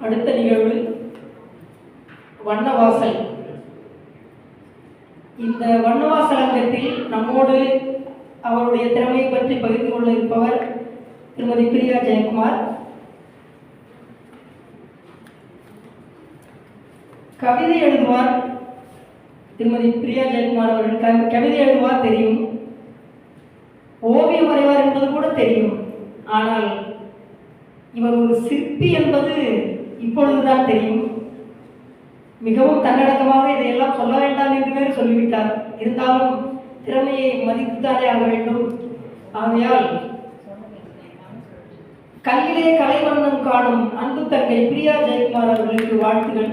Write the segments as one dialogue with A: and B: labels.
A: அடுத்த நிகழ்வு வண்ணவாசல். இந்த வண்ணவாசல் அங்கத்தில் நம்மோடு அவருடைய திறமையை பற்றி பகிர்ந்து கொள்ள இருப்பவர் திருமதி பிரியா ஜெயக்குமார். கவிதை எழுதுவார் திருமதி பிரியா ஜெயக்குமார் அவர்கள். க- கவிதை எழுதுவார் தெரியும். ஓவியம் வரைவார் என்பது கூட தெரியும். ஆனால் இவர் ஒரு சிற்பி என்பது இப்பொழுதுதான் தெரியும். மிகவும் தன்னடக்கமாக இதையெல்லாம் சொல்ல வேண்டாம் என்று வேறு சொல்லிவிட்டார். இருந்தாலும் திறமையை மதித்துத்தானே ஆக வேண்டும். ஆகையால் கல்லிலே கலைவண்ணம் காணும் அன்பு தங்கை பிரியா ஜெயக்குமார் அவர்களுக்கு வாழ்த்துகள்.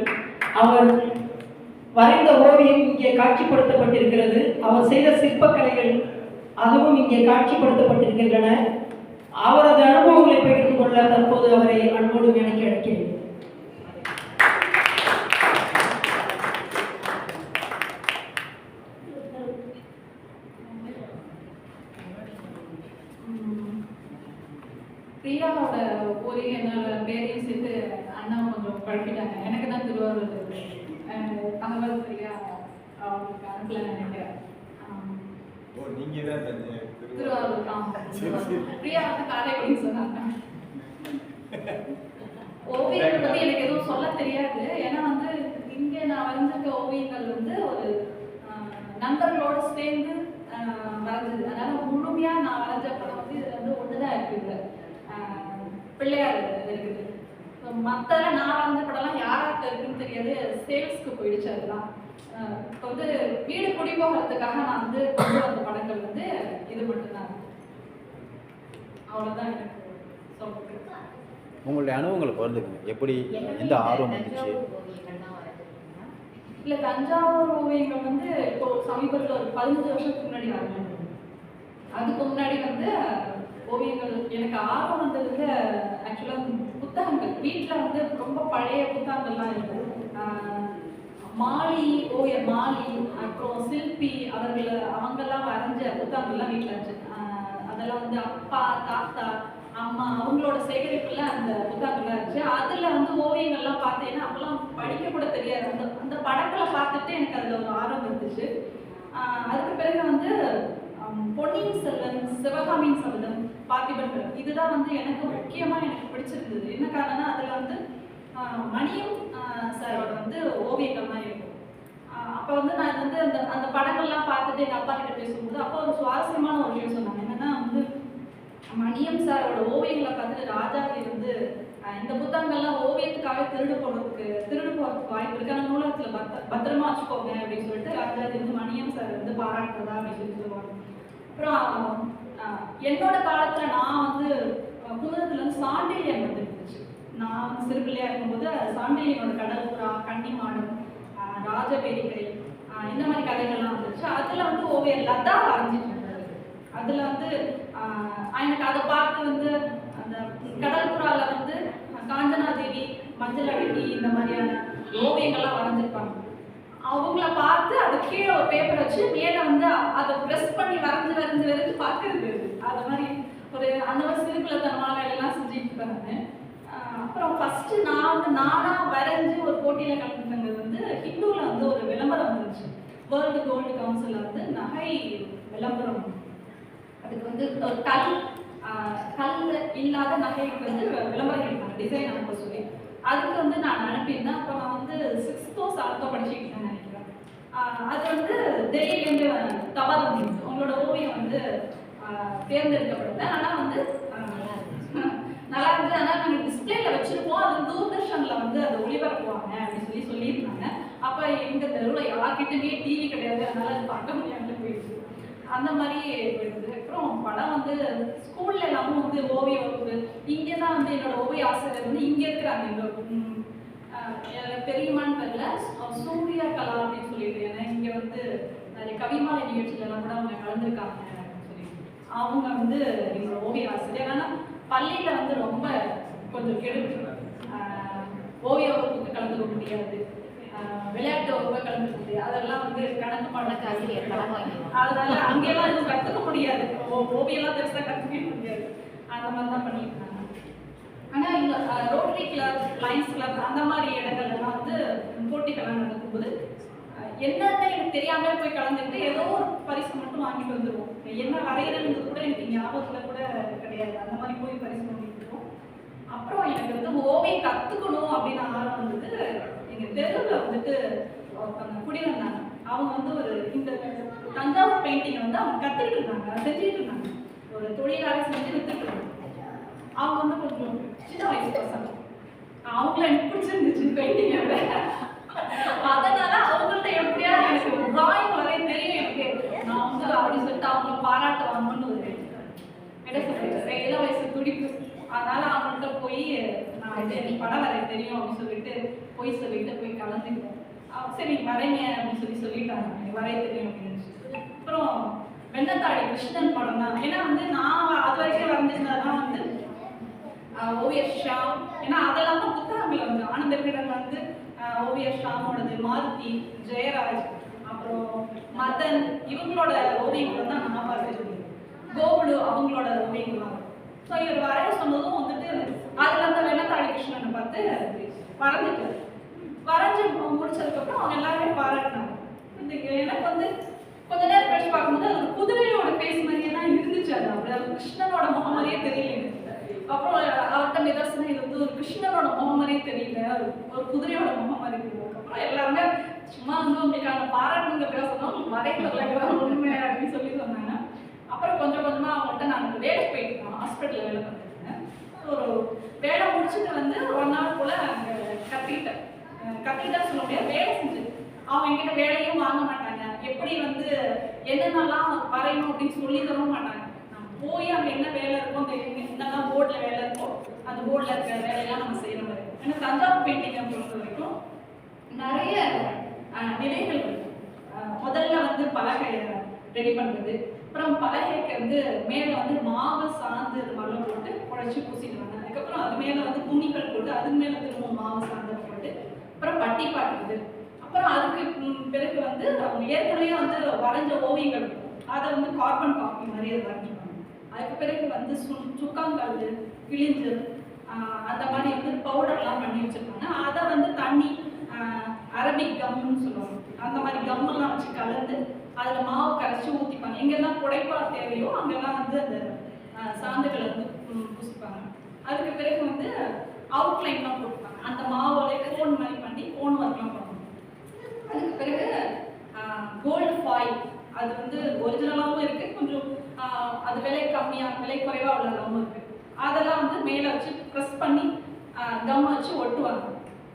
A: அவர் வரைந்த ஓவியம் இங்கே காட்சிப்படுத்தப்பட்டிருக்கிறது. அவர் செய்த சிற்பக்கலைகள் அதுவும் இங்கே காட்சிப்படுத்தப்பட்டிருக்கின்றன. அவரது அனுபவங்களை பகிர்ந்து கொள்ள தற்போது அவரை அன்போடு எனக்கு அழைக்கிறேன்.
B: பிரியாவோட ஒரு என்னோட பேரையும் சேர்த்து அண்ணா கொஞ்சம் பழக்கிட்டாங்க. எனக்கு தான் திருவாரூர் தகவல் பிரியா அவங்களுக்கு அனுப்பல நினைக்கிறேன். திருவாரூர். ஆமா
C: சரி, சரி.
B: பிரியா வந்து காரைக்குடின்னு சொன்னாங்க. ஓவியங்கள் பத்தி எனக்கு எதுவும் சொல்ல தெரியாது. ஏன்னா வந்து இங்க நான் வரைஞ்சிருக்க ஓவியங்கள் வந்து ஒரு நண்பர்களோட சேர்ந்து வரைஞ்சது. அதனால முழுமையா நான் வரைஞ்ச படம் வந்து இதுல வந்து ஒண்ணுதான் இருக்குது. பிள்ளையார் இருக்குது. So, மத்ததெல்லாம் நான் வரைஞ்ச படம்லாம் யாராருக்கு இருக்குன்னு தெரியாது. சேல்ஸ்க்கு போயிடுச்சு அதெல்லாம். ஆஹ், இப்போ வந்து வீடு குடி போகிறதுக்காக நான் வந்து கொண்டு வந்த படங்கள் வந்து இது மட்டும்தான். அவ்வளவுதான் எனக்கு
D: உங்களுடைய அனுபவங்களை பகிர்ந்துக்குங்க. எப்படி எந்த ஆர்வம் வந்துச்சு?
B: இல்ல தஞ்சாவூர் ஓவியங்கள் வந்து இப்போ சமீபத்துல ஒரு பதினஞ்சு வருஷத்துக்கு முன்னாடி வரைஞ்சேன். அதுக்கு முன்னாடி வந்து ஓவியங்கள். எனக்கு ஆர்வம் வந்ததுக்கு ஆக்சுவலாக புத்தகங்கள். வீட்டில் வந்து ரொம்ப பழைய புத்தகங்கள்லாம் இருக்கு மாலி ஓவியர் மாலி அப்புறம் சிற்பி அவர்கள் அவங்கெல்லாம் வரைஞ்ச புத்தகங்கள்லாம் வீட்டில் இருந்துச்சு. அதெல்லாம் வந்து அப்பா தாத்தா அம்மா அவங்களோட சேகரிப்புல அந்த புத்தகங்கள்லாம் இருந்துச்சு. அதில் வந்து ஓவியங்கள்லாம் பார்த்தேன்னா அப்பெல்லாம் படிக்க கூட தெரியாது. அந்த அந்த படங்களை பார்த்துட்டு எனக்கு அதில் ஒரு ஆர்வம் இருந்துச்சு அதுக்கு பிறகு வந்து பொன்னியின் செல்வன் சிவகாமியின் சபதம் பார்த்திபன் இதுதான் வந்து எனக்கு முக்கியமாக எனக்கு பிடிச்சிருந்தது. என்ன காரணம்னா அதில் வந்து மணியம் சாரோட வந்து ஓவியங்கள் மாதிரி இருக்கும். அப்போ வந்து நான் வந்து அந்த அந்த படங்கள்லாம் பார்த்துட்டு எங்கள் அப்பா கிட்ட பேசும்போது அப்போ ஒரு சுவாரஸ்யமான ஒரு விஷயம் சொன்னாங்க. என்னன்னா வந்து மணியம் சாரோட ஓவியங்களை பார்த்துட்டு ராஜா வந்து இந்த புத்தகங்கள்லாம் ஓவியத்துக்காக திருடு போடுறதுக்கு திருடு போகிறதுக்கு வாய்ப்பு இருக்கு. அந்த நூலகத்தில் பத்த பத்திரமா வச்சுக்கோங்க அப்படின்னு சொல்லிட்டு ராஜா வந்து மணியம் சார் வந்து பாராட்டுறதா அப்படின்னு சொல்லி சொல்லுவாங்க. அப்புறம் என்னோட காலத்துல நான் வந்து அஹ், குமுதத்துல வந்து சாண்டிலியன் வந்து நான் வந்து சிறு பிள்ளையா இருக்கும்போது சாண்டிலியனோட கடல் புறா கன்னிமாடம் அஹ், இந்த மாதிரி கதைகள்லாம் வந்துச்சு. அதுல வந்து ஓவியர் லதா வரைஞ்சிட்டு இருந்தாரு. அதுல வந்து எனக்கு அதை பார்த்து வந்து அந்த கடல் வந்து காஞ்சனா தேவி மஞ்சள் அழகி இந்த மாதிரியான ஓவியங்கள்லாம் வரைஞ்சிருப்பாங்க. அவங்கள பார்த்து அது கீழே ஒரு பேப்பர் வச்சு மேலே வந்து அதை ப்ரெஸ் பண்ணி வரைஞ்சு வரைஞ்சு வரைஞ்சு பார்க்கறது அது மாதிரி ஒரு அந்த மாதிரி சிறுபிள்ளைத்தனமான எல்லாம் செஞ்சுட்டு இருப்பேன் அப்புறம் ஃபர்ஸ்ட் நான் வந்து நானா வரைஞ்சு ஒரு போட்டியில கலந்துருந்தது வந்து ஹிந்துல வந்து ஒரு விளம்பரம் வந்துச்சு. வேர்ல்டு கோல்டு கவுன்சிலில் வந்து நகை விளம்பரம். அதுக்கு வந்து ஒரு கல் கல் இல்லாத நகைக்கு வந்து விளம்பரம் எடுத்தாங்க டிசைன் அனுப்ப சொல்லி. அதுக்கு வந்து நான் அனுப்பியிருந்தேன். அப்போ நான் வந்து சிக்ஸ்த்தோ செவன்த்தோ படிச்சுக்கிட்டேன் அது வந்து டெல்லியிலேருந்து தபால் வந்துருச்சு உங்களோட ஓவியம் வந்து ஆஹ், தேர்ந்தெடுக்கப்படல ஆனால் வந்து நல்லா இருந்தது. ஆனால் நாங்கள் டிஸ்பிளேல வச்சிருப்போம். அது தூர்தர்ஷனில் வந்து அதை ஒளிபரப்புவாங்க அப்படின்னு சொல்லி சொல்லியிருந்தாங்க. அப்போ எங்கள் தெருவில் யார்கிட்டயுமே டிவி கிடையாது. அதனால அது பார்க்க முடியாமல் போயிடுச்சு. அந்த மாதிரி போயிடுது அப்புறம் படம் வந்து ஸ்கூல்ல எல்லாமும் வந்து ஓவிய வகுப்பு இங்கே தான் வந்து என்னோட ஓவிய ஆசிரியர் வந்து இங்கே இருக்கிறாங்க. எங்க ம், தெரியுமான்னு தெரியல. சூ- சூர்யா கலா அப்படின்னு வந்து நிறைய கவிமாலை நிகழ்ச்சியிலலாம் கூட அவங்க கலந்துருக்காங்க சொல்லி அவங்க வந்து என்னோட ஓவிய ஆசிரியர். ஆனால் பள்ளியில வந்து ரொம்ப கொஞ்சம் ஆஹ், ஓவிய வகுப்புக்கு கலந்துக்க முடியாது. விளையாட்டு வகுப்பு கலந்துக்க முடியாது. அதெல்லாம் வந்து கணக்கு பாடக்கு ஆசிரியர் அதனால அங்கெல்லாம் எதுவும் கத்துக்க முடியாது. ஓ- ஓவியம்லாம் பெருசா கத்துக்க முடியாது. அந்த மாதிரி தான் பண்ணிட்டு இருந்தாங்க ஆனா இந்த ரோட்டரி கிளப் லயன்ஸ் கிளப் அந்த மாதிரி இடங்கள்லாம் வந்து போட்டிகள்லாம் நடக்கும்போது என்னன்னு எனக்கு தெரியாமல் போய் கலந்துக்கிட்டு ஏதோ ஒரு பரிசு மட்டும் வாங்கிட்டு வந்துருவோம். என்ன வரைகிறதுங்கிறது கூட எனக்கு ஞாபகத்தில் கூட கிடையாது. அந்த மாதிரி போய் பரிசு வாங்கிட்டு அப்புறம் எனக்கு வந்து ஓவியம் கற்றுக்கணும் அப்படின்னு ஆர்வம் வந்துட்டு எங்கள் தெருவில் வந்துட்டு ஒருத்தவங்க குடி வந்தாங்க அவங்க வந்து ஒரு இந்த தஞ்சாவூர் பெயிண்டிங் வந்து அவங்க கற்றுக்கிட்டு இருந்தாங்க. செஞ்சுட்டு இருந்தாங்க. ஒரு தொழிலாக செஞ்சு வித்துட்டு இருந்தாங்க. அவங்க வந்து கொஞ்சம் சின்ன வயசு பசங்க. அவங்கள எனக்கு பிடிச்சிருந்துச்சு பெயிண்டிங்கை விட. அதனால அவங்கள்ட்ட எப்படியா எனக்கு டிராயிங் வரைய தெரியும். எனக்கு நான் வந்து அப்படின்னு சொல்லிட்டு அவங்கள பாராட்டு வாங்கணும்னு ஒரு என்ன சொல்றது இள வயசு துடிப்பு. அதனால அவங்கள்ட்ட போய் நான் இது எனக்கு படம் வரைய தெரியும் அப்படின்னு சொல்லிட்டு போய் சொல்லிட்டு போய் கலந்துக்கிட்டேன். அவங்க சரி வரைங்க அப்படின்னு சொல்லி சொல்லிட்டாங்க. வரைய தெரியும் அப்படின்னு அப்புறம் வெண்ணத்தாடி கிருஷ்ணன் படம் தான். ஏன்னா வந்து நான் அது வரைக்கும் வரைஞ்சிருந்ததுலாம் வந்து ஆஹ் ஓவியர் ஷாம் ஏன்னா அதெல்லாம் தான் புத்தகங்கள் வந்து. ஆனந்த விகடன் வந்து ஓவியர் ஷாமோடது மாருதி ஜெயராஜ் அப்புறம் மதன் இவங்களோட ஓவியங்கள் தான் நான் பார்த்துருக்கேன் கோகுலு அவங்களோட ஓவியங்களாக தான் ஸோ இவர் வரைய சொன்னதும் வந்துட்டு அதில் அந்த வெள்ளத்தாடி கிருஷ்ணனை பார்த்து வரைஞ்சிட்டு வரைஞ்சு முடிச்சதுக்கப்புறம் அவங்க எல்லாருமே பாராட்டினாங்க. இந்த எனக்கு வந்து கொஞ்ச நேரம் கழிச்சு பார்க்கும்போது அது ஒரு குதிரையோட ஃபேஸ் மாதிரியே தான் இருந்துச்சு அது. அப்படி அது கிருஷ்ணனோட முகம் மாதிரியே தெரியல எனக்கு. அப்புறம் அவர்கிட்ட நிதர்சனம் இது வந்து ஒரு கிருஷ்ணனோட முகம் தெரியல. ஒரு ஒரு குதிரையோட முகம் மாதிரி இருக்கு அப்புறம் எல்லாருமே சும்மா வந்து உங்களுக்கான பாராட்டுங்கிறதுக்காக சொன்னோம் வரைக்கிறதுல ஒண்ணுமே அப்படின்னு சொல்லி சொன்னாங்க. அப்புறம் கொஞ்சம் கொஞ்சமா அவங்கள்ட்ட நான் வேலைக்கு போயிட்டு இருக்கேன் ஹாஸ்பிட்டலில் வேலை பார்த்துருக்கேன் ஒரு வேலை முடிச்சுட்டு வந்து ஒரு நாள் போல அங்கே கத்திக்கிட்டேன் கத்திக்கிட்டேன் சொல்ல முடியாது. வேலை செஞ்சு அவங்க என்கிட்ட வேலையும் வாங்க மாட்டாங்க. எப்படி வந்து என்னென்னலாம் வரையணும் அப்படின்னு சொல்லி தரவும் மாட்டாங்க. போய் அங்கே என்ன வேலை இருக்கோ அந்த என்னெல்லாம் போர்டில் வேலை இருக்கோ அந்த போர்டில் இருக்கிற வேலையெல்லாம் நம்ம செய்கிற மாதிரி இருக்கும். ஏன்னா தஞ்சாவூர் பெயிண்டிங்கை பொறுத்த வரைக்கும் நிறைய நிலைகள் இருக்கு. முதல்ல வந்து பலகை ரெடி பண்ணுறது அப்புறம் பலகைக்கு வந்து மேலே வந்து மாவு சார்ந்து இது மாதிரிலாம் போட்டு குழச்சி பூசிடுவாங்க அதுக்கப்புறம் அது மேலே வந்து துணிகள் போட்டு அதுக்கு மேலே திரும்ப மாவு சார்ந்து போட்டு அப்புறம் பட்டி பாட்டுறது. அப்புறம் அதுக்கு பிறகு வந்து அவங்க ஏற்கனவே வந்து வரைஞ்ச ஓவியங்கள் இருக்கும். அதை வந்து கார்பன் காப்பி மாதிரி அதை வரைஞ்சிருவாங்க அதுக்கு பிறகு வந்து சு சுக்காங்கல் கிழிஞ்சு அந்த மாதிரி வந்து பவுடர்லாம் பண்ணி வச்சிருப்பாங்க. அதை வந்து தண்ணி அரபிக் கம்முன்னு சொல்லுவாங்க. அந்த மாதிரி கம்மெல்லாம் வச்சு கலந்து அதில் மாவு கரைச்சி ஊற்றிப்பாங்க எங்கெல்லாம் புடைப்பா தேவையோ அங்கெல்லாம் வந்து அந்த சாந்துகளை வந்து பூசிப்பாங்க. அதுக்கு பிறகு வந்து அவுட்லைன்லாம் போட்டுப்பாங்க. அந்த மாவோட கோன் மாதிரி பண்ணி கோன் ஒர்க்லாம் பண்ணுவாங்க. அதுக்கு பிறகு கோல்டு ஃபாயில் அது வந்து ஒரிஜினலாகவும் இருக்குது கொஞ்சம் அது விலை கம்மியாக விலை குறைவாக உள்ளதாகவும் இருக்கு. அதெல்லாம் வந்து மேலே வச்சு ப்ரெஸ் பண்ணி கம் வச்சு ஒட்டுவாங்க.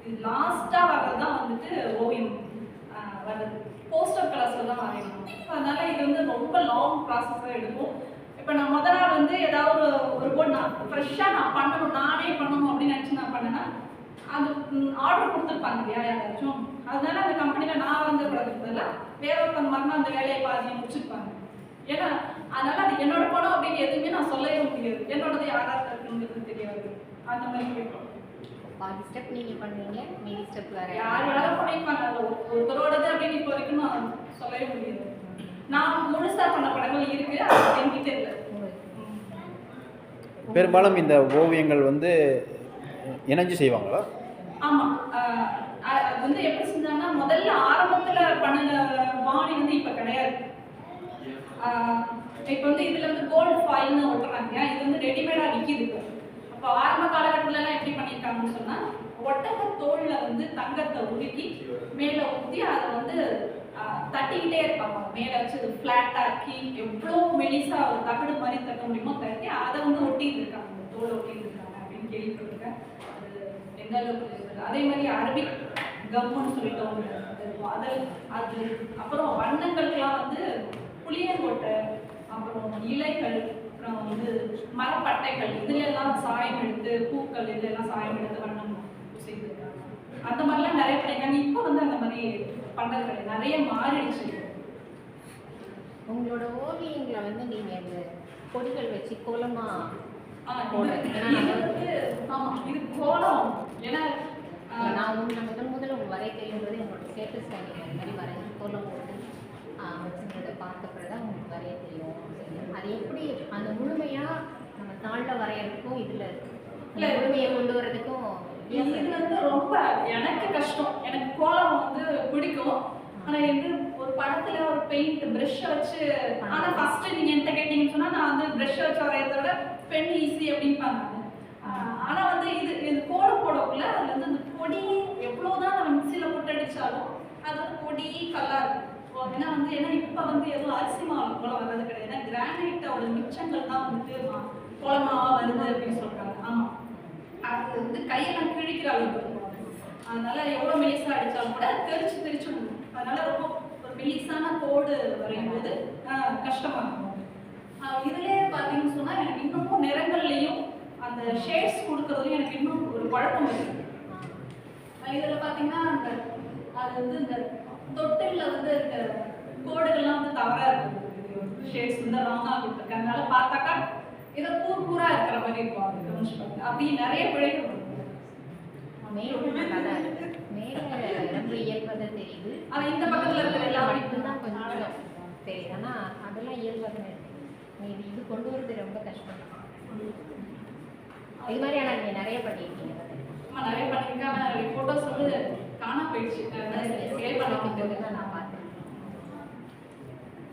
B: இது லாஸ்ட்டாக வர்றது தான் வந்துட்டு ஓவியம் வர்றது. போஸ்டர் கலர்ஸில் தான் வரையணும். அதனால் இது வந்து ரொம்ப லாங் ப்ராசஸாக எடுக்கும். இப்போ நான் முத நாள் வந்து ஏதாவது ஒரு போர்டு நான் ஃப்ரெஷ்ஷாக நான் பண்ணணும் நானே பண்ணணும் அப்படின்னு நினச்சி நான் பண்ணேன்னா அது ஆர்டர் கொடுத்துருப்பாங்க இல்லையா யாராச்சும். அதனால அந்த கம்பெனியில் நான் வந்து பதிலாக வேற ஒருத்தவங்க மறுநாள் அந்த வேலையை பாதி முடிச்சிருப்பாங்க. ஏன்னா அதனால அது என்னோட படம் அப்படின்னு எதுவுமே நான் சொல்லவே முடியாது. என்னோடது யாராவது இருக்குங்கிறது தெரியாது. அந்த மாதிரி போயிடும்
E: பாதி ஸ்டெப் நீங்க பண்ணுவீங்க மீதி ஸ்டெப் வேற
B: யார் வேணாலும் பண்ணிருப்பாங்க ஒருத்தரோடது அப்படின்னு இப்போ வரைக்கும் நான் சொல்லவே முடியாது. நான் முழுசா பண்ண படங்கள் இருக்கு அது என்கிட்ட இல்லை.
D: பெரும்பாலும் இந்த ஓவியங்கள் வந்து இணைஞ்சு செய்வாங்களா?
B: ஆமா. ஆஹ் அஹ் அது வந்து எப்படி செஞ்சாங்கன்னா முதல்ல ஆரம்பத்துல பண்ணுன பாணி வந்து இப்ப கிடையாது. இப்போ வந்து இதுல வந்து கோல்டு ஃபாயில்னு ஒட்டுறாங்க இது வந்து ரெடிமேடா விற்கிது அப்போ ஆரம்ப காலகட்டத்துலலாம் எப்படி பண்ணியிருக்காங்கன்னு சொன்னா ஒட்டக தோல்ல வந்து தங்கத்தை உருக்கி மேல ஊத்தி அதை வந்து தட்டிக்கிட்டே இருப்பாங்க. மேல வச்சு அது ஃபிளாட் எவ்வளோ மெலிசா ஒரு தகடு மாதிரி தட்ட முடியுமோ தட்டி அதை வந்து ஒட்டிட்டு இருக்காங்க. அந்த தோலை ஒட்டிட்டு இருக்காங்க அப்படின்னு கேள்விப்பட்டிருக்கேன். அது எந்த அளவுக்கு அதே மாதிரி அரபிக் கம்முன்னு சொல்லிட்டு ஒன்று அதை அது அது அப்புறம் வண்ணங்களுக்கெல்லாம் வந்து புளியங்கொட்டை அப்புறம் இலைகள் அப்புறம் வந்து மரப்பட்டைகள் இதுல எல்லாம் சாயம் எடுத்து பூக்கள் இதுல எல்லாம் சாயம் எடுத்து வண்ணம் செய்திருக்காங்க. அந்த மாதிரிலாம் நிறைய பண்ணிருக்காங்க இப்போ வந்து அந்த மாதிரி பண்றது நிறைய மாறிடுச்சு.
E: உங்களோட ஓவியங்களை வந்து நீங்க இந்த கொடிகள் வச்சு கோலமா
B: இது-
E: கோலம்.
B: இது வந்து ஆமா இது கோலம். ஏன்னா
E: நான் உங்களை முதல் முதல்ல உங்க வரைய தெரியும்போது உங்களோட ஸ்டேட்டஸ்ல நீங்க இந்த மாதிரி வரைஞ்சி கோலம் போட்டு ஆ, வச்சிருந்ததை பார்த்த பிறகுதான் உங்களுக்கு வரைய தெரியும். அப்படின்னு. அது எப்படி அந்த முழுமையா நம்ம தாளில் வரையறதுக்கும் இதுல
B: இல்ல.
E: முழுமையை கொண்டு வர்றதுக்கும்
B: இது வந்து எனக்கு கஷ்டம். எனக்கு கோலம் வந்து பிடிக்கும். ஆனா வந்து ஒரு படத்துல ஒரு பெயிண்ட் ப்ரஷ்ஷை வச்சு ஆனா ஃபர்ஸ்ட் நீங்க என்கிட்ட கேட்டீங்கன்னு சொன்னா நான் வந்து ப்ரஷ்ஷை வச்சு வரையறத விட பென் ஈஸி அப்படின்பாங்க ஆஹ் ஆனா வந்து இது இது கோலம் போடக்குள்ள அதுல வந்து அந்த பொடி எவ்வளவுதான் நம்ம மிக்சியில போட்டு அடிச்சாலும் அது பொடி கல்லா இருக்கும் ஏன்னா வந்து ஏன்னா இப்போ வந்து எதுவும் அரிசி மாவு கோலம் வர்றது கிடையாது. ஏன்னா கிரானைட்டோட மிச்சங்கள் தான் வந்துட்டு மா- கோலமாவா வருது அப்படின்னு சொல்றாங்க. ஆமா. அது வந்து கையெல்லாம் கிழிக்கிற அளவுக்கு இருக்கும் அதனால எவ்வளவு மெலிசா அடிச்சாலும் கூட தெரிச்சு தெரிச்சு அதனால ரொம்ப ஒரு மெலிசான கோடு வரையும் போது கஷ்டமாக கஷ்டமா இருக்கும் இதுலேயே பார்த்தீங்கன்னு சொன்னால் எனக்கு இன்னமும் நிறங்கள்லையும் அந்த ஷேட்ஸ் கொடுக்கறதுலயும் எனக்கு இன்னும் ஒரு குழப்பம் இருக்குது இதில் பார்த்தீங்கன்னா அந்த அது வந்து இந்த தொட்டில்ல வந்து இருக்க கோடுகள்லாம் வந்து தவறா இருக்கு ஷேட்ஸ் வந்து ராங்கா கொடுத்துருக்காங்க அதனால பார்த்தாக்கா ஏதோ கூர் கூரா இருக்கிற மாதிரி இருக்கும். அது கவனிச்சு அப்படி நிறைய பிழைகள் ஆனா இந்த பக்கத்துல இருக்கிற எல்லா
E: கொஞ்சம் தெரியுது ஆனா அதெல்லாம் இருக்கு. நீ இது கொண்டு வரது ரொம்ப கஷ்டம். இது மாதிரியான நீங்க நிறைய பண்ணியிருக்கீங்க.
B: நிறைய பண்ணிருக்கேன் ஆனா நிறைய போட்டோஸ் வந்து காணா போயிடுச்சு சேவ் பண்ண
E: நான் பார்த்தேன்.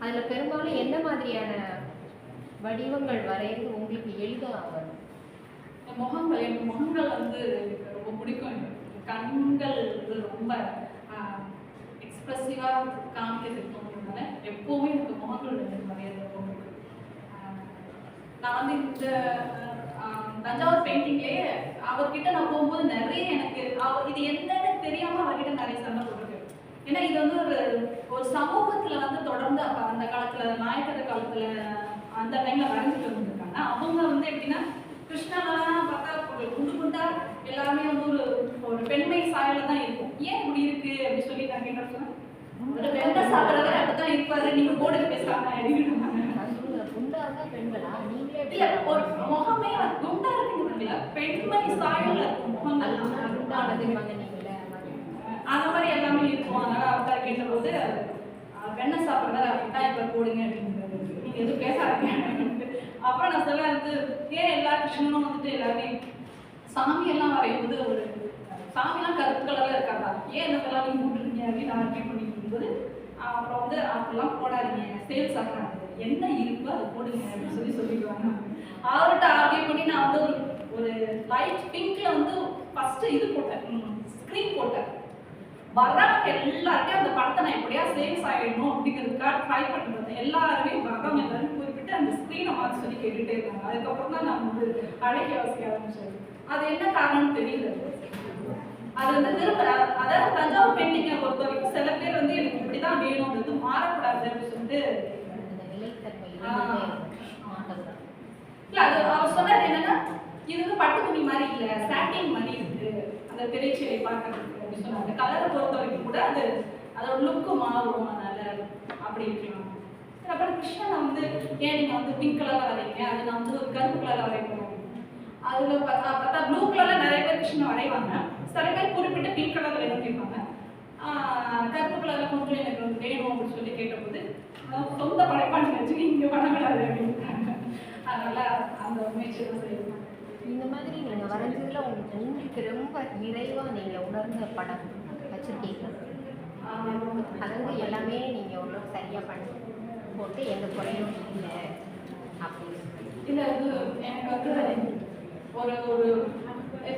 E: அதுல பெரும்பாலும் எந்த மாதிரியான வடிவங்கள் வரையிறது உங்களுக்கு எளிதாக வரும்?
B: முகங்கள் என் முகங்கள் வந்து எனக்கு ரொம்ப பிடிக்கும். கண்கள் வந்து ரொம்ப எக்ஸ்பிரசிவாக காமிக்கிறது தோணுறதுனால எப்போவுமே எனக்கு முகங்கள் வரையிறது ரொம்ப பிடிக்கும் நான் வந்து இந்த தஞ்சாவூர் பெயிண்டிங்லேயே அவர்கிட்ட நான் போகும்போது நிறைய எனக்கு அவர் இது என்னன்னு தெரியாம அவர்கிட்ட நிறைய சண்டை போட்டிருக்கேன் ஏன்னா இது வந்து ஒரு ஒரு சமூகத்துல வந்து தொடர்ந்து அப்ப அந்த காலத்துல நாயக்கர் காலத்துல அந்த டைம்ல வரைஞ்சிட்டு வந்திருக்காங்க. அவங்க வந்து எப்படின்னா கிருஷ்ணாலாம் பார்த்தா ஒரு குண்டு குண்டா எல்லாமே வந்து ஒரு ஒரு பெண்மை சாயல தான் இருக்கும். ஏன் இப்படி இருக்கு அப்படின்னு சொல்லி நான் கேட்டேன் சொன்னேன். ஒரு வெண்ட சாப்பிட்றவர் அப்படிதான் இருப்பாரு. நீங்க போடுக்கு பேசாம அப்படின்னு
E: குண்டா இருந்தா பெண்களா நீங்களே
B: இல்ல ஒரு முகமே வந்து குண்டா இருக்குங்கிறதுல பெண்மை
E: அது மாதிரி.
B: அந்த மாதிரி எல்லாமே இருக்கும். அதனால அவர்கிட்ட கேட்டபோது அஹ், வெண்ணெய் அப்படின்னா இப்போ போடுங்க நீங்க எதுவும் பேசாதீங்க. அப்புறம் நான் சொல்ல வந்து ஏன் எல்லா கிருஷ்ணனும் வந்துட்டு எல்லாருமே சாமி எல்லாம் வரையும்போது ஒரு சாமிலாம் கருப்பு கலர்ல இருக்காதா ஏன் இந்த கலர் நீங்க அப்படின்னு நான் கேட் பண்ணிட்டு இருக்கும்போது அப்புறம் வந்து அப்படிலாம் போடாதீங்க. சேல்ஸ் ஆகாது. என்ன இருக்கோ அதை போடுங்க அப்படின்னு சொல்லி சொல்லிடுவாங்க. அவர்கிட்ட ஆர்கியூ பண்ணி நான் வந்து ஒரு ஒரு லைட் பிங்க்ல வந்து ஃபர்ஸ்ட் இது போட்டேன். ஸ்க்ரீன் போட்டேன். வர்றவங்க எல்லாருக்கும் அந்த படத்தை நான் எப்படியா சேல்ஸ் ஆகிடணும் அப்படிங்கிறதுக்காக ட்ரை பண்ணுறது எல்லாருமே வர்றவங்க எல்லாரும் குறிப்பிட்டு அந்த ஸ்க்ரீனை பார்த்து சொல்லி கேட்டுட்டே இருந்தாங்க. அதுக்கப்புறம் தான் நான் வந்து அழைக்க வசிக்க ஆரம்பிச்சது அது என்ன காரணம்னு தெரியல. அது வந்து திரும்ப அதாவது தஞ்சாவூர் பெயிண்டிங்கை பொறுத்த வரைக்கும் சில பேர் வந்து எனக்கு இப்படிதான் வேணும்ன்றது வேணும் அது வந்து மாறக்கூடாது அப்படின்னு சொல்லிட்டு
E: அந்த நிலைத்தன்மை இருந்துட்டே இருக்கும். மாற்றக்கூடாது.
B: இல்ல அது அவர் சொன்னது என்னன்னா இது வந்து பட்டு துணி மாதிரி இல்ல சாட்டின் மாதிரி இருக்கு. அந்த திரைச்சீலை பார்க்கறதுக்கு அப்படின்னு சொன்னாங்க கலரை பொறுத்த வரைக்கும் கூட அது அதோட லுக்கு மாறும் அதனால அப்படின்னு இருக்கணும் சரி, அப்புறம் கிருஷ்ணனை வந்து ஏன் நீங்க வந்து பிங்க் கலர்ல வரைங்க அது நான் வந்து ஒரு கருப்பு கலர்ல வரைக்கணும் அதுல பார்த்தா பார்த்தா ப்ளூ கலர்ல நிறைய பேர் கிருஷ்ணன் வரைவாங்க. சில பேர் குறிப்பிட்டு பிங்க் கலர்ல வேணும் கேட்பாங்க. கருப்பு கலர்ல கொஞ்சம் எனக்கு வந்து வேணும் அப்படின்னு சொல்லி கேட்டபோது அஹ் சொந்த படைப்பாண்டி வச்சு இங்க பண்ணக்கூடாது அப்படின்னு அதனால அந்த முயற்சி தான் செய்யணும்.
E: இந்த மாதிரி நீங்க வரைஞ்சதுல உங்களுக்கு உங்களுக்கு ரொம்ப நிறைவா நீங்க உணர்ந்த படம் வச்சிருக்கீங்க அது வந்து எல்லாமே நீங்க ஓரளவுக்கு சரியா பண்ணி போட்டு எந்த குறையும் இல்லை அப்படின்னு.
B: இல்ல இது எனக்கு வந்து ஒரு ஒரு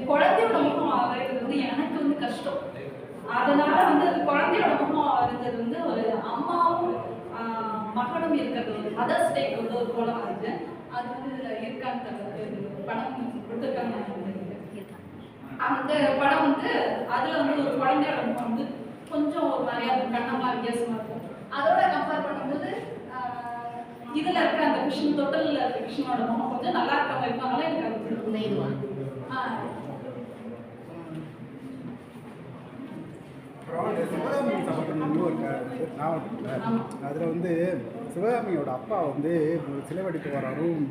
B: குழந்தையோட முகம் வரைகிறது வந்து எனக்கு வந்து கஷ்டம். அதனால வந்து குழந்தையோட முகம் வரைஞ்சது வந்து ஒரு அம்மாவும் மகனும் இருக்கிறது மதர்ஸ் டேக்கு வந்து ஒரு கோலம் வருது அது வந்து இதுல இருக்கான்னு படம் கொடுத்துருக்காங்க அந்த படம் வந்து அதுல வந்து ஒரு குழந்தையோட முகம் வந்து கொஞ்சம் ஒரு மாதிரியா இருக்கும் வித்தியாசமா இருக்கும். அதோட கம்பேர் பண்ணும்போது இதில் இதுல இருக்க அந்த கிருஷ்ணன் தொட்டல்ல இருக்க கிருஷ்ணனோட முகம் கொஞ்சம் நல்லா இருக்கவங்க இருப்பாங்களா? எனக்கு அது பிடிக்கும்.
E: இந்த இதுவா
B: ஆஹ்,
F: அப்புறம் இந்த சிவகாமி சமத்துவம்னு ஒரு நாவல் அதில் வந்து சிவகாமியோட அப்பா வந்து ஒரு சிலை வடிப்பு வராரும்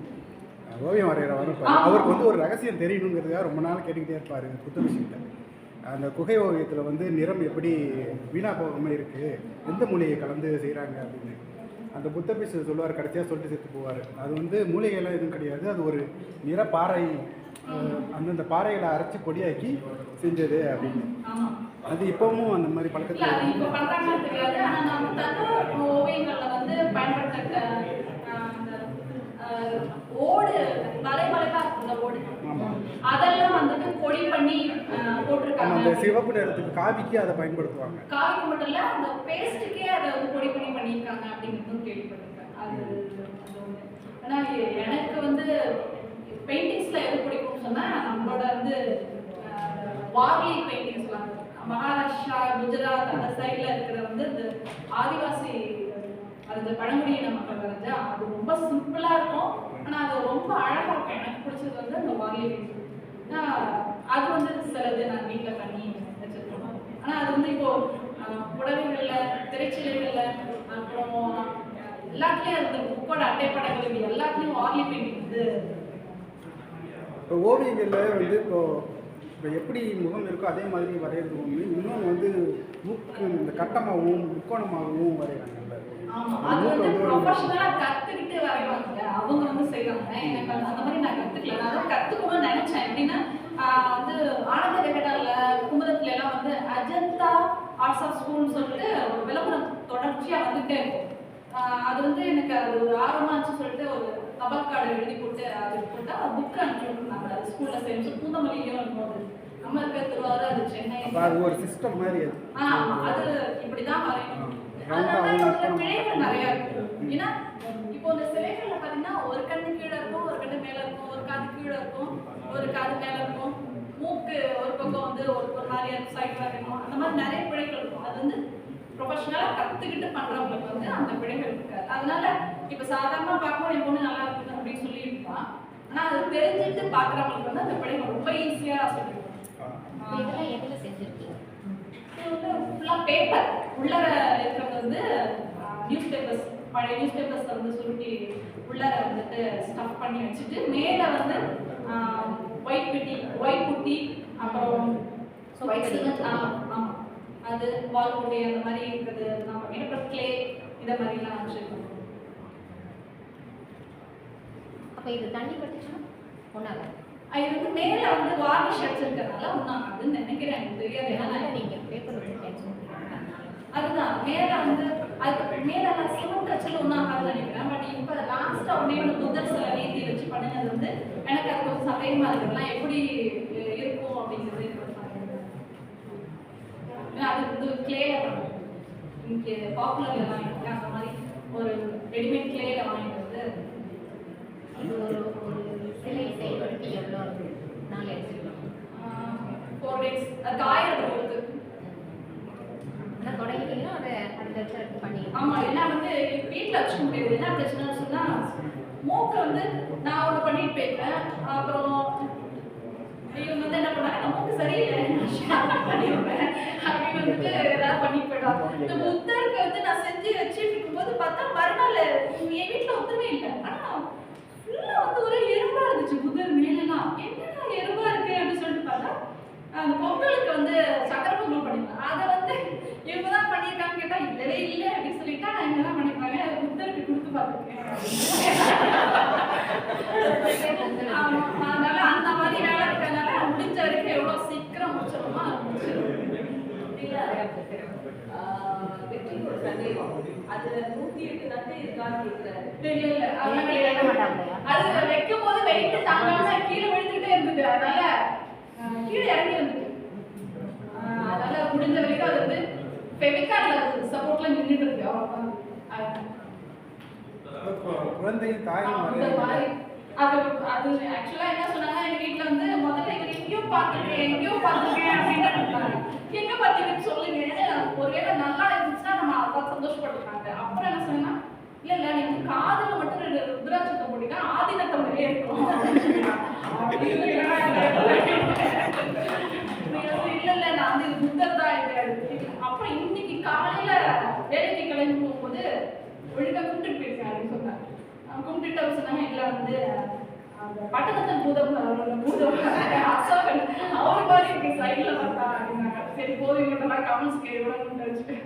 F: ஓவியம் வரைகிறவரும் இருப்பாரு. அவருக்கு வந்து ஒரு ரகசியம் தெரியணுங்கிறதுக்காக ரொம்ப நாள் கேட்டுக்கிட்டே இருப்பார் புத்தபிஷிக்கிட்ட அந்த குகை ஓவியத்தில் வந்து நிறம் எப்படி வீணா போகாமல் இருக்குது எந்த மூலையை கலந்து செய்கிறாங்க அப்படின்னு அந்த புத்தபிஷு சொல்லுவார் கடைசியாக சொல்லிட்டு செத்து போவார் அது வந்து மூலிகையெல்லாம் எதுவும் கிடையாது அது ஒரு நிறப்பாறை அந்தந்த பாறைகளை அரைச்சி பொடியாக்கி செஞ்சது அப்படின்னு. அது இப்பவும் அந்த மாதிரி பழக்கத்தில்
B: இப்ப தெரியாது நம்ம ஓவியங்கள்ல வந்து பயன்படுத்த ஓடு வலைவலைப்பா இருக்கும் இந்த ஓடு. அதெல்லாம் வந்துட்டு பொடி பண்ணி போட்டிருக்காங்க.
F: அந்த சிவப்பு நிறத்துக்கு காவிக்கு அதை பயன்படுத்துவாங்க.
B: காவிக்கு மட்டும் இல்ல அந்த பேஸ்ட்டுக்கே அதை வந்து பொடி பண்ணி பண்ணியிருக்காங்க அப்படிங்கிறதும் கேள்விப்பட்டிருக்கேன். அது அது ஒண்ணு. ஆனா எ- எனக்கு வந்து பெயிண்டிங்ஸ்ல எது பிடிக்கும்னு சொன்னா நம்மளோட வந்து வார்லி பெயிண்டிங்ஸ் எல்லாம் மகாராஷ்டிரா குஜராத் அந்த சைட்ல இருக்கிற வந்து இந்த ஆதிவாசி அந்த பழங்குடியின மக்கள் வரைஞ்சா அது ரொம்ப சிம்பிளா இருக்கும். ஆனா அது ரொம்ப அழகா இருக்கும். எனக்கு பிடிச்சது வந்து அந்த வார்லி பெயிண்டிங் அது வந்து சிலது நான் வீட்டில் பண்ணி வச்சிருக்கோம் ஆனா அது வந்து இப்போ அஹ், புடவைகள்ல திரைச்சீலைகள்ல அப்புறம் எல்லாத்துலயும் அந்த புக்கோட அட்டைப்படங்கள் இது எல்லாத்துலயும் வார்லி பெயிண்டிங் வந்து
F: இப்போ ஓவியங்களில் வந்து இப்போ இப்போ எப்படி முகம் இருக்கோ அதே மாதிரி வரைகிறது ஒன்று இன்னொன்று வந்து முக்கு இந்த கட்டமாகவும் முக்கோணமாகவும் வரைகிறாங்கல்ல
B: கத்துக்கிட்டு வரைவாங்க. அவங்க வந்து செய்வாங்க. எனக்கு அந்த மாதிரி நான் கத்துக்கல. நான் கத்துக்கணும்னு நினைச்சேன். எப்படின்னா வந்து ஆனந்த விகடால குமுதத்துல எல்லாம் வந்து அஜந்தா ஆர்ட்ஸ் ஆஃப் ஸ்கூல்னு சொல்லிட்டு ஒரு விளம்பரம் தொடர்ச்சியா வந்துட்டே இருக்கும். அது வந்து எனக்கு அது ஒரு ஆர்வமாச்சு சொல்லிட்டு ஒரு தபால் கார்டு எழுதி போட்டு அது போட்டா புக் அனுப்பிச்சு விட்டுருந்தாங்க அது ஸ்கூல்ல சேர்ந்து. பூந்தமல்லியிலும் இருக்கும்போது நம்ம இருக்க. திருவாரூர் அது சென்னை.
F: அது ஒரு சிஸ்டம் மாதிரி அது.
B: அது இப்படிதான் வரையணும் அதனால. பிழைகள் நிறைய இருக்கு. ஏன்னா இப்போ இந்த சிலைகள்ல பாத்தீங்கன்னா ஒரு கண்ணு கீழே இருக்கும் ஒரு கண்ணு மேல இருக்கும் ஒரு காது கீழே இருக்கும் ஒரு காது மேல இருக்கும். மூக்கு ஒரு பக்கம் வந்து ஒரு ஒரு மாதிரி சைட்ல இருக்கும் அந்த மாதிரி நிறைய பிழைகள் இருக்கும். அது வந்து ப்ரொஃபஷனலா கத்துக்கிட்டு பண்றவங்களுக்கு வந்து அந்த பிழைகள் இருக்காது. அதனால இப்ப சாதாரணமா பார்க்கும்போது என் பொண்ணு நல்லா இருக்குது அப்படின்னு சொல்லியிருப்பான். ஆனா அது தெரிஞ்சுட்டு பாக்குறவங்களுக்கு வந்து அந்த பிழைகள் ரொம்ப ஈஸியா சொல்லிடுவாங்க
E: இப்போ இதெல்லாம் எதில் செஞ்சுருக்கீங்க
B: ஃபுல்லாக பேப்பர் உள்ளார இருக்கிறது வந்து நியூஸ் பேப்பர்ஸ் பழைய நியூஸ் பேப்பர்ஸை வந்து சுருட்டி உள்ளார வந்துட்டு ஸ்டஃப் பண்ணி வச்சுட்டு மேலே வந்து ஒயிட் பெட்டி ஒயிட் புட்டி அப்புறம் ஆமாம் அது வால் புட்டி அந்த மாதிரி இருக்கிறது நம்ம அப்புறம் கிளே இதை மாதிரிலாம் வச்சுருக்கோம்
E: அப்போ இது தண்ணி பட்டுச்சுன்னா ஒன்றாக
B: இது வந்து மேலே வந்து வார்னிஷ் அடிச்சிருக்கிறதுனால ஒன்றாகாதுன்னு நினைக்கிறேன். எனக்கு தெரியாது.
E: அதனால் நீங்கள் பேப்பர்
B: அதுதான். மேல வந்து அது மேல நான் சிமெண்ட் வச்சு ஒன்றும் ஆகாதுன்னு நினைக்கிறேன். பட் இப்போ லாஸ்ட்டாக ஒன்னே ஒன்று புத்தர் சிலை நீத்தி வச்சு பண்ணினது வந்து எனக்கு அது கொஞ்சம் சந்தேகமா இருக்குலாம் எப்படி அஹ், இருக்கும் அப்படிங்கிறது எனக்கு ஒரு சந்தேகம். ஏன்னா அது வந்து கிளேல இங்கே பாப்புலர்ல வாங்கிட்டு அந்த மாதிரி ஒரு ரெடிமேட் கிளேல வாங்கிட்டு வந்து
E: இது ஒரு ஒரு சிலை செய்வதற்கு எவ்வளோ நாள் எடுத்துக்கலாம்.
B: ஃபோர் டேஸ் அது பொறுத்து
E: ஆனால் தொடங்கிட்டீங்கன்னா அதை எடுத்து பண்ணி
B: ஆமா ஏன்னா வந்து வீட்ல வச்சுக்க முடியாது. என்ன பிரச்சனைன்னு சொன்னா மூக்கு வந்து நான் ஒண்ணு பண்ணிட்டு போயிருப்பேன் அப்புறம் இவங்க வந்து என்ன பண்ணாங்க நமக்கு சரியில்லை நான் ஷேர் பண்ணிருப்பேன் அப்படின்னு வந்துட்டு ஏதாவது பண்ணிட்டு போயிடுவாங்க. இந்த புத்தருக்கு வந்து நான் செஞ்சு வச்சுட்டு இருக்கும்போது பார்த்தா மறுநாள் என் வீட்டில் ஒத்துமே இல்லை. ஆனால் ஃபுல்லாக வந்து ஒரே எறும்பா இருந்துச்சு புத்தர் மேலாம் என்னடா எறும்பா இருக்கு? அப்படின்னு சொல்லிட்டு பார்த்தா அந்த பொங்கலுக்கு வந்து சக்கரை பொங்கல் பண்ணிருந்தாங்க. அதை வந்து இவங்க தான் பண்ணியிருக்காங்க கேட்டால் இல்லவே இல்லை அப்படின்னு சொல்லிட்டா நான் இங்கே தான் பண்ணியிருப்பாங்க புத்தருக்கு கொடுத்து பார்த்துருக்கேன் ஆமா, அதனால அந்த மாதிரி வேலை இருக்கறனால முடிஞ்ச வரைக்கும் எவ்வளவு சீக்கிரம் முடிச்சிடணுமோ அதை முடிச்சிடணும்
G: வெற்றிக்கு ஒரு சந்தேகம் அதுல நூத்தி எட்டு நட்டு இருக்கான்னு கேக்குறாரு
B: இல்ல வைக்கும் போது வெயிட் தாங்காம கீழே விழுந்துட்டே இருந்தது அதனால கீழே இறங்கி வந்துட்டு அதனால முடிஞ்ச வரைக்கும் அது வந்து சப்போர்ட்ல நின்றுட்டு இருக்கு
F: இப்போ
B: அது அது ஆக்சுவலா என்ன சொன்னாங்க எங்கள் வீட்டில் வந்து முதல்ல இவர் எங்கேயோ பார்த்துருக்கேன் எங்கேயோ பார்த்துருக்கேன் அப்படின்னு சொன்னாங்க எங்க சொல்லுங்க. ஒருவேளை நல்லா இருந்துச்சுன்னா நம்ம அதான் சந்தோஷப்பட்டுருக்காங்க. அப்புறம் என்ன சொன்னா இல்ல இல்ல நீங்க காதுல மட்டும் ரெண்டு ருத்ராட்சத்தை போட்டீங்கன்னா ஆதினத்தை மாதிரியே இருக்கும் அப்படின்னு இல்ல இல்ல நான் வந்து இது புத்தர் தான் இது அப்புறம் இன்னைக்கு காலையில வேலைக்கு கிளம்பி போகும்போது ஒழுங்கா கும்பிட்டு போயிருக்கேன் அப்படின்னு சொன்னாங்க அவர் சொன்னாங்க இல்ல வந்து அந்த பூதம் பூதம் அசோகன் அவர் மாதிரி இருக்கு சைட்ல பார்த்தா அப்படின்னாங்க. சரி போதும் இவங்கெல்லாம் கமெண்ட்ஸ் கேட்கணும்னு வச்சுட்டு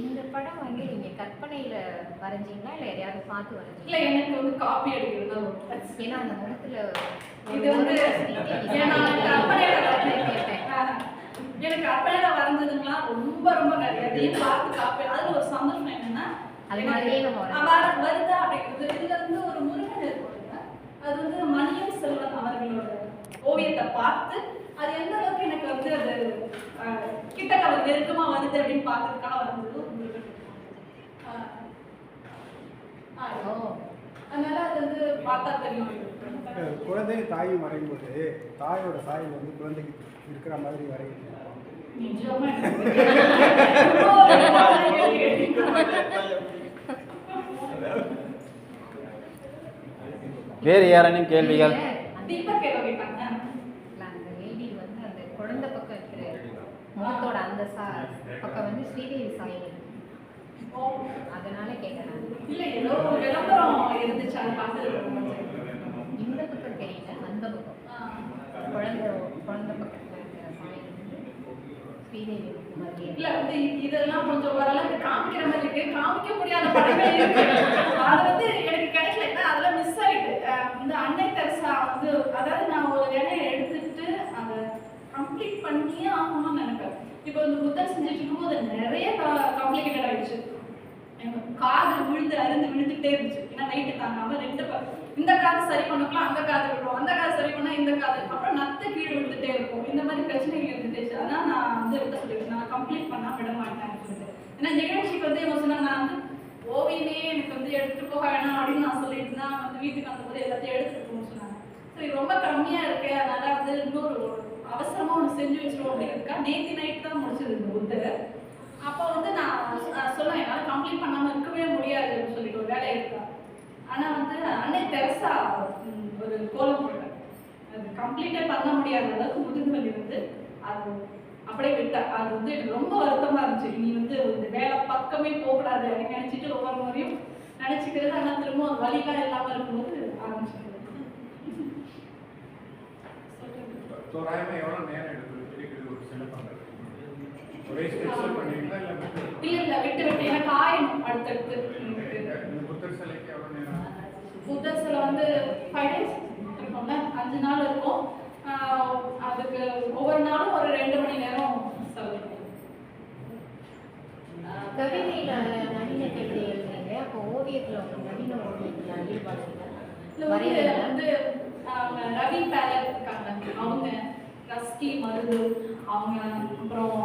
E: இந்த படம் வந்து நீங்க கற்பனையில வரைஞ்சீங்களா இல்ல எதையாவது பார்த்து
B: இல்ல
E: வரைஞ்சீங்களா
B: எனக்கு வந்து காப்பி அடிக்கிறது தான்.
E: ஏன்னா அந்த முகத்துல
B: இது வந்து ஏன்னா கற்பனையில ஆஹ், எனக்கு கற்பனையில வரைஞ்சதுங்களா ரொம்ப ரொம்ப நிறைய. பார்த்து காப்பி அதுல ஒரு சந்தோஷம் என்னன்னா
E: அது
B: வருதா அப்படிங்கிறது இதுல வந்து ஒரு முருகன் இருக்குங்க அது வந்து மணியம் செல்வன் அவர்களோட ஓவியத்தை பார்த்து அது எந்த அளவுக்கு எனக்கு வந்து அது கிட்டக்க ஒரு நெருக்கமா வருது அப்படின்னு பார்க்கறதுக்காக முருகன்
E: ஓ
B: அதனால அது வந்து பார்த்தா தெரியும்
F: குழந்தை தாயும் வரையும்போது தாயோட சாயல் வந்து குழந்தைக்கு இருக்கிற மாதிரி வரையுது
B: நிஜமா எனக்கு தெரியல.
D: வேறு யாரேனும் கேள்விகள்
E: இல்ல,
B: தீபக் கேள்வி கேட்டாங்க
E: இல்ல, அந்த லேடி வந்து அந்த குழந்தை பக்கம் இருக்கிற முகத்தோட அந்த சா பக்கம் வந்து ஸ்ரீதேவி.
B: ஓ,
E: அதனால கேட்டேன் நான்.
B: இல்ல ஏதோ ஒரு விளம்பரம் இருந்துச்சு அதை பார்த்து
E: இந்த பக்கம் தெரியல அந்த பக்கம். குழந்தை குழந்தை பக்கத்துல இருக்கிற வந்து ஸ்ரீதேவி
B: இல்ல வந்து இதெல்லாம் கொஞ்சம் ஓரளவுக்கு காமிக்கிற மாதிரி இருக்கு. காமிக்க முடியாத படங்கள் இருக்கு. அது வந்து எனக்கு கிடைக்கல. அதெல்லாம் மிஸ் ஆயிட்டு அஹ் இந்த அன்னை தெரசா வந்து அதாவது நான் ஒரு வேலையை எடுத்துட்டு அதை கம்ப்ளீட் பண்ணியே ஆகணும்னு நினைப்பேன். இப்போ இந்த புத்தர் செஞ்சுட்டு இருக்கும்போது நிறைய காம்ப்ளிகேட்டட் ஆயிடுச்சு. காது விழுந்து அருந்து விழுந்துட்டே இருந்துச்சு. ஏன்னா நைட்டு தாங்காம ரெண்டு இந்த காது சரி பண்ணக்கலாம் அந்த காது விடுவோம் அந்த காது சரி பண்ணா இந்த காது அப்புறம் நத்தை கீழே விழுந்துட்டே இருக்கும். இந்த மாதிரி பிரச்சனைகள் இருந்துச்சு. அதான் நான் வந்து விட்ட சொல்லியிருக்கேன் நான் கம்ப்ளீட் பண்ணா விட மாட்டேன் ஏன்னா நிகழ்ச்சிக்கு வந்து இவங்க சொன்னாங்க நான் வந்து ஓவியமே எனக்கு வந்து எடுத்துட்டு போக வேணாம் அப்படின்னு நான் சொல்லிட்டு தான் வந்து வீட்டுக்கு வந்தபோது எல்லாத்தையும் எடுத்துட்டு போகணும்னு சொன்னாங்க. ஸோ இது ரொம்ப கம்மியா இருக்கு. அதனால வந்து இன்னொரு அவசரமாக ஒன்று செஞ்சு வச்சிருவோம் அப்படிங்கிறதுக்காக நேத்தி நைட் தான் முடிச்சது இந்த புத்து அப்போ வந்து நான் சொன்னேன் என்னால் கம்ப்ளீட் பண்ணாமல் இருக்கவே முடியாது அப்படின்னு சொல்லிட்டு ஒரு வேலை இருக்கா? ஆனால் வந்து அன்னை பெருசா ஒரு கோலம் போட்டேன் அது கம்ப்ளீட்டே பண்ண முடியாத அளவுக்கு முதுகுவலி வந்து அது அப்படியே விட்டா. அது வந்து எனக்கு ரொம்ப வருத்தமாக இருந்துச்சு. நீ வந்து இந்த வேலை பக்கமே போகக்கூடாது அப்படின்னு நினச்சிட்டு ஒவ்வொரு முறையும் நினச்சிக்கிறது ஆனால் திரும்ப ஒரு வழிலாம் இல்லாமல் இருக்கும்போது ஆரம்பிச்சிருக்கேன்
C: தோராயமா எவ்வளவு நேரம் எடுக்குது பிடிக்கிறது ஒரு ஒரே பண்ணுவீங்களா இல்ல
B: இல்ல இல்ல விட்டு விட்டு எனக்கு அடுத்தடுத்து
C: புத்தர் சிலைக்கு எவ்வளவு நேரம்?
B: புத்தர் சிலை வந்து ஃபைவ் டேஸ் இருக்கும்ல? அஞ்சு நாள் இருக்கும். அதுக்கு ஒவ்வொரு நாளும் ஒரு ரெண்டு மணி நேரம் செலவு.
E: கவிதையில நவீன கவிதை எழுதுறீங்க அப்போ ஓவியத்துல உங்க நவீன ஓவியத்துல
B: இதுல வந்து ரவி பேலர் இருக்காங்க. அவங்க ரஸ்கி மருது அவங்க அப்புறம்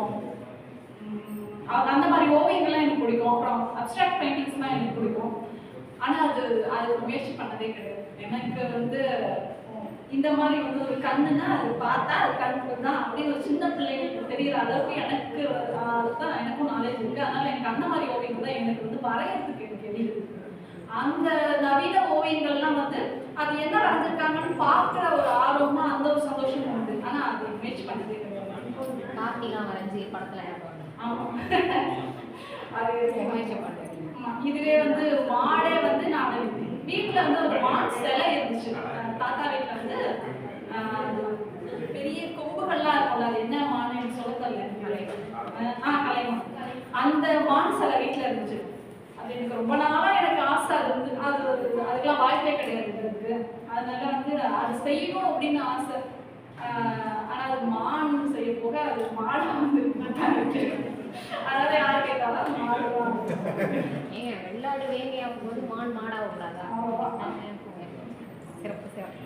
B: அவங்க அந்த மாதிரி ஓவியங்கள்லாம் எனக்கு பிடிக்கும். அப்புறம் அப்ட்ராக்ட் பெயிண்டிங்ஸ்லாம் எனக்கு பிடிக்கும். ஆனால் அது அது முயற்சி பண்ணதே கிடையாது. எனக்கு வந்து இந்த மாதிரி வந்து ஒரு கண்ணுன்னா அது பார்த்தா அது கண்ணுக்கு தான் அப்படின்னு ஒரு சின்ன பிள்ளைங்களுக்கு தெரியற அளவுக்கு எனக்கு அதுதான் தான் எனக்கும் நாலேஜ் இருக்கு. அதனால எனக்கு அந்த மாதிரி ஓவியங்கள் தான் எனக்கு வந்து வரையறதுக்கு எனக்கு தெரியுது. அந்த நவீன ஓவியங்கள்லாம் வந்து அது என்ன வரைஞ்சிருக்காங்கன்னு பார்க்குற ஒரு ஆர்வமா அந்த ஒரு சந்தோஷமும் உண்டு. ஆனா அது பண்ணதே கிடையாது
E: கார்த்திலாம் வரைஞ்சி படத்துல காட்டுவாங்க
B: ஆமா. அது ஆமா. இதுவே வந்து மாடே வந்து நான் வீட்ல வந்து ஒரு மான் சிலை இருந்துச்சு. தாத்தா வீட்ல வந்து பெரிய கொம்புகள்லாம் இருக்கும்ல அது என்ன மான் சொல்ல தெரியல ஆ கலைமான் அந்த மான் சிலை வீட்ல இருந்துச்சு. அது எனக்கு ரொம்ப நாளா எனக்கு ஆசை அது வந்து அது அதுக்கெல்லாம் வாய்ப்பே கிடையாது. இருக்கு அதனால வந்து அது செய்யணும் அப்படின்னு ஆசை. ஆனா அது மான் செய்ய போக அது மாடா வந்து. அதனால யார் கேட்டாலும் அது மாடு தான்
E: ஏங்க வெள்ளாடு வேங்கையாகும் போது மான் மாடாக கூடாதா
B: ஆமா.
E: சிறப்பு சிறப்பு.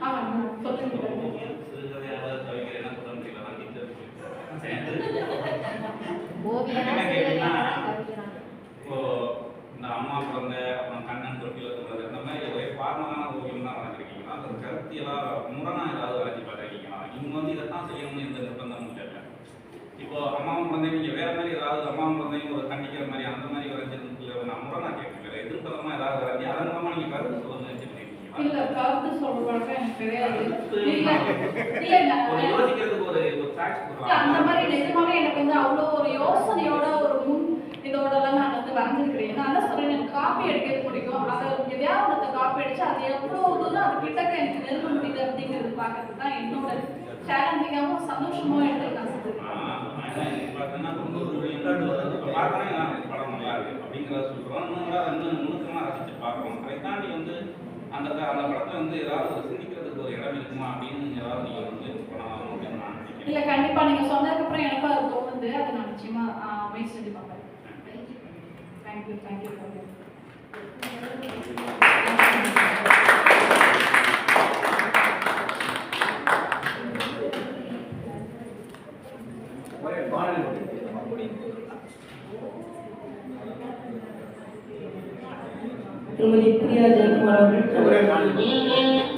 B: ஆமா சொல்லுங்க?
H: இப்போ இந்த அம்மா பிறந்த அப்புறம் கண்ணன் தொட்டில சொல்றது இந்த மாதிரி ஒரே ஃபார்மலான ஓவியம் தான் வரைஞ்சிருக்கீங்களா? அந்த கருத்தியலா முரணா ஏதாவது வரைஞ்சி பார்த்துருக்கீங்களா? இவங்க வந்து இதைத்தான் செய்யணும்னு எந்த நிர்பந்தமும் இல்லை. இப்போ அம்மாவும் பிறந்தே நீங்க வேற மாதிரி ஏதாவது அம்மாவும் பிறந்தையும் ஒரு கண்டிக்கிற மாதிரி அந்த மாதிரி வரைஞ்சிருந்துல நான் முரணா கேட்கல. எதிர்ப்பதமா ஏதாவது வரைஞ்சி அதன் மூலமா நீங்க கருத்து சொல்ல முயற்சி பண்ணிருக்கீங்களா
B: இல்ல கருத்து சொல்ற பழக்கம் எனக்கு கிடையாது
H: யோசிக்கிறதுக்கு ஒரு ஒரு ஃபேக்ட்ஸ்
B: இல்ல, அந்த மாதிரி நிஜமாவே எனக்கு வந்து அவ்வளோ ஒரு யோசனையோட ஒரு இதோடலாம் நான் வந்து வரைஞ்சிருக்கிறேன் நான் என்ன சொல்றேன் எனக்கு காப்பி அடிக்கிறது பிடிக்கும். அதை எதையாவது ஒருத்த காப்பி அடிச்சு அது எவ்வளோ தூரம் அது கிட்டக்க எனக்கு நெருங்க முடியுது அப்படிங்கிறது பார்க்கறது தான் என்னோட சேலஞ்சிங் ஹாப்பியாகவும் சந்தோஷமாகவும்
H: நல்லா இருக்கு அப்படிங்கிறத சொல்றோம். இன்னும் கூட இன்னும் நுணுக்கமா ரசிச்சு பார்க்குறோம் அதை தாண்டி வந்து அந்த அந்த படத்துல வந்து ஏதாவது ஒரு சிந்திக்கிறதுக்கு ஒரு இடம் இருக்குமா அப்படின்னு ஏதாவது நீங்க வந்து பண்ணலாம் அப்படின்னு நான் நினைக்கிறேன்.
B: இல்லை கண்டிப்பாக நீங்கள் சொன்னதுக்கப்புறம் எனக்கும் அது தோணுது. அதை நான் நிச்சயமா முயற்சி செஞ்சு தேங்க்யூ தேங்க்யூ
A: திருமதி பிரியா ஜெயக்குமார் அவர்கள்